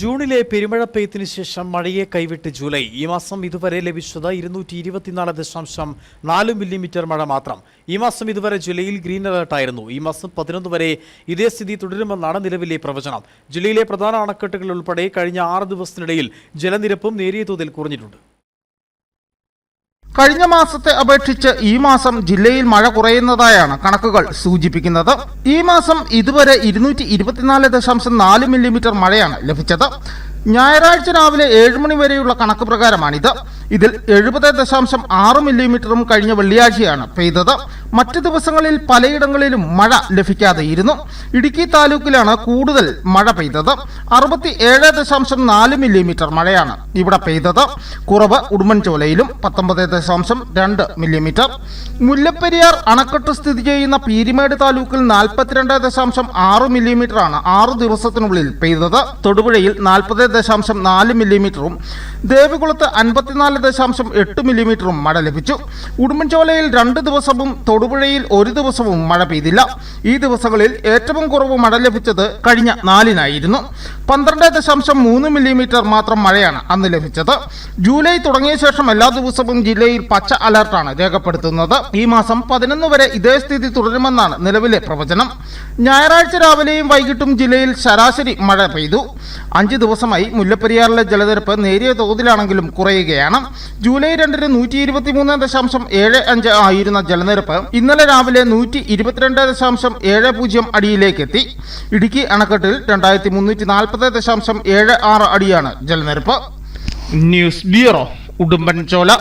ജൂണിലെ പെരുമഴ പെയ്ത്തിന് ശേഷം മഴയെ കൈവിട്ട് ജൂലൈ. ഈ മാസം ഇതുവരെ ലഭിച്ചത് ഇരുന്നൂറ്റി ഇരുപത്തിനാല് ദശാംശം നാല് മില്ലിമീറ്റർ മഴ മാത്രം. ഈ മാസം ഇതുവരെ ജൂലൈയിൽ ഗ്രീൻ അലർട്ടായിരുന്നു ഈ മാസം പതിനൊന്ന് വരെ ഇതേ സ്ഥിതി തുടരുമെന്നാണ് നിലവിലെ പ്രവചനം. ജില്ലയിലെ പ്രധാന അണക്കെട്ടുകൾ ഉൾപ്പെടെ കഴിഞ്ഞ ആറ് ദിവസത്തിനിടയിൽ ജലനിരപ്പും നേരിയ തോതിൽ കുറഞ്ഞിട്ടുണ്ട്. കഴിഞ്ഞ മാസത്തെ അപേക്ഷിച്ച് ഈ മാസം ജില്ലയിൽ മഴ കുറയുന്നതായാണ് കണക്കുകൾ സൂചിപ്പിക്കുന്നത്. ഈ മാസം ഇതുവരെ ഇരുന്നൂറ്റി ഇരുപത്തിനാല് ദശാംശം നാല് മില്ലിമീറ്റർ മഴയാണ് ലഭിച്ചത്. ഞായറാഴ്ച രാവിലെ ഏഴ് മണി വരെയുള്ള കണക്ക് പ്രകാരമാണിത്. ഇതിൽ എഴുപത് ദശാംശം ആറ് മില്ലിമീറ്ററും കഴിഞ്ഞ വെള്ളിയാഴ്ചയാണ് പെയ്തത്. മറ്റ് ദിവസങ്ങളിൽ പലയിടങ്ങളിലും മഴ ലഭിക്കാതെയിരുന്നു. ഇടുക്കി താലൂക്കിലാണ് കൂടുതൽ മഴ പെയ്തത്. അറുപത്തി ഏഴ് ദശാംശം നാല് മില്ലിമീറ്റർ മഴയാണ് ഇവിടെ പെയ്തത്. കുറവ് ഉടുമ്പൻചോലയിലും പത്തൊമ്പത് ദശാംശം രണ്ട് മില്ലിമീറ്റർ. മുല്ലപ്പെരിയാർ അണക്കെട്ട് സ്ഥിതി ചെയ്യുന്ന പീരിമേട് താലൂക്കിൽ നാൽപ്പത്തിരണ്ട് ദശാംശം ആറ് മില്ലിമീറ്ററാണ് ആറു ദിവസത്തിനുള്ളിൽ പെയ്തത്. തൊടുപുഴയിൽ നാൽപ്പത് ദശാംശം നാല് മില്ലിമീറ്ററും ദേവികുളത്ത് അൻപത്തിനാല് ദശാംശം എട്ട് മില്ലിമീറ്ററും മഴ ലഭിച്ചു. ഉടുമ്പൻചോലയിൽ രണ്ട് ദിവസവും തൊടുപുഴയിൽ ഒരു ദിവസവും മഴ പെയ്തില്ല. ഈ ദിവസങ്ങളിൽ ഏറ്റവും കുറവ് മഴ ലഭിച്ചത് കഴിഞ്ഞ നാലിനായിരുന്നു. പന്ത്രണ്ട് ദശാംശം മൂന്ന് മില്ലിമീറ്റർ മാത്രം മഴയാണ് അന്ന് ലഭിച്ചത്. ജൂലൈ തുടങ്ങിയ ശേഷം എല്ലാ ദിവസവും ജില്ലയിൽ പച്ച അലർട്ടാണ് രേഖപ്പെടുത്തുന്നത്. ഈ മാസം പതിനൊന്ന് വരെ ഇതേ സ്ഥിതി തുടരുമെന്നാണ് നിലവിലെ പ്രവചനം. ഞായറാഴ്ച രാവിലെയും വൈകിട്ടും ജില്ലയിൽ ശരാശരി മഴ പെയ്തു. അഞ്ച് ദിവസമായി മുല്ലപ്പെരിയാറിലെ ജലനിരപ്പ് നേരിയ തോതിലാണെങ്കിലും കുറയുകയാണ്. ജൂലൈ രണ്ടിന് നൂറ്റി ഇരുപത്തിമൂന്ന് ദശാംശം ഏഴ് അഞ്ച് ആയിരുന്ന ജലനിരപ്പ് ഇന്നലെ രാവിലെ നൂറ്റി ഇരുപത്തിരണ്ട് ദശാംശം ഏഴ് പൂജ്യം അടിയിലേക്ക് എത്തി ഇടുക്കി അണക്കെട്ടിൽ രണ്ടായിരത്തി മുന്നൂറ്റി നാൽപ്പത് ദശാംശം ഏഴ് ആറ് അടിയാണ് ജലനിരപ്പ്. News bureau Udumbanchola.